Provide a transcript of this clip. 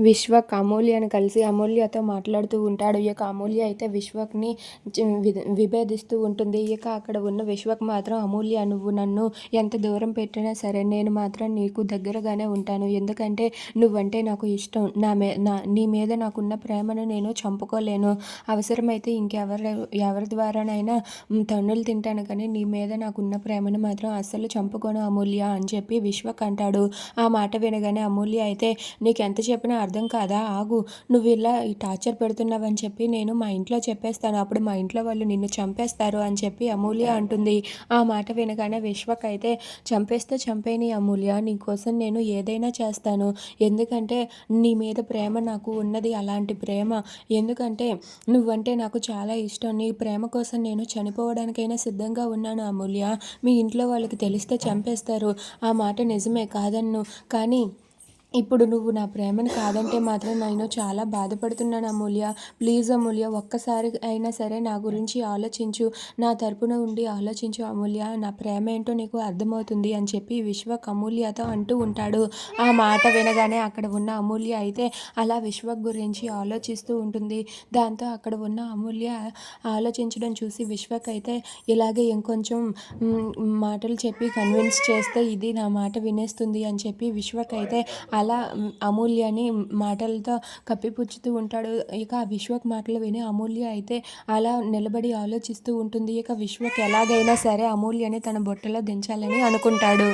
విశ్వక్ అమూల్యను కలిసి అమూల్యతో మాట్లాడుతూ ఉంటాడు. ఈ యొక్క అమూల్య అయితే విశ్వక్ని విభేదిస్తూ ఉంటుంది. ఇక అక్కడ ఉన్న విశ్వక్ మాత్రం అమూల్య నువ్వు నన్ను ఎంత దూరం పెట్టినా సరే నేను మాత్రం నీకు దగ్గరగానే ఉంటాను. ఎందుకంటే నువ్వంటే నాకు ఇష్టం. నా మే నా నీ మీద నాకున్న ప్రేమను నేను చంపుకోలేను. అవసరమైతే ఇంకెవరి ఎవరి ద్వారానైనా తన్నులు తింటాను. కానీ నీ మీద నాకున్న ప్రేమను మాత్రం అస్సలు చంపుకోను అమూల్య అని చెప్పి విశ్వక్ అంటాడు. ఆ మాట వినగానే అమూల్య అయితే నీకు ఎంత చెప్పినా అర్థం కాదా? ఆగు. నువ్వు ఇలా ఈ టార్చర్ పెడుతున్నావని చెప్పి నేను మా ఇంట్లో చెప్పేస్తాను. అప్పుడు మా ఇంట్లో వాళ్ళు నిన్ను చంపేస్తారు అని చెప్పి అమూల్య అంటుంది. ఆ మాట వినగానే విశ్వక్ అయితే చంపేస్తే చంపేని అమూల్య నీ కోసం నేను ఏదైనా చేస్తాను. ఎందుకంటే నీ మీద ప్రేమ నాకు ఉన్నది అలాంటి ప్రేమ. ఎందుకంటే నువ్వంటే నాకు చాలా ఇష్టం. నీ ప్రేమ కోసం నేను చనిపోవడానికైనా సిద్ధంగా ఉన్నాను అమూల్య. మీ ఇంట్లో వాళ్ళకి తెలిస్తే చంపేస్తారు. ఆ మాట నిజమే కాదన్ను. కానీ ఇప్పుడు నువ్వు నా ప్రేమను కాదంటే మాత్రం నేను చాలా బాధపడుతున్నాను అమూల్య. ప్లీజ్ అమూల్య ఒక్కసారి అయినా సరే నా గురించి ఆలోచించు. నా తరపున ఉండి ఆలోచించు అమూల్య. నా ప్రేమ ఏంటో నీకు అర్థమవుతుంది అని చెప్పి విశ్వక్ అమూల్యతో అంటూ ఉంటాడు. ఆ మాట వినగానే అక్కడ ఉన్న అమూల్య అయితే అలా విశ్వక్ గురించి ఆలోచిస్తూ ఉంటుంది. దాంతో అక్కడ ఉన్న అమూల్య ఆలోచించడం చూసి విశ్వక్ అయితే ఇలాగే ఇంకొంచెం మాటలు చెప్పి కన్విన్స్ చేస్తే ఇది నా మాట వినేస్తుంది అని చెప్పి విశ్వక్ అయితే అలా మ్, అమూల్యని మాటలతో కప్పిపుచ్చుతూ ఉంటాడు. ఇక ఆ విశ్వక్ మాటలు విని అమూల్య అయితే అలా నిలబడి ఆలోచిస్తూ ఉంటుంది. ఇక విశ్వక్ ఎలాగైనా సరే అమూల్యని తన బొట్టలో దించాలని అనుకుంటాడు.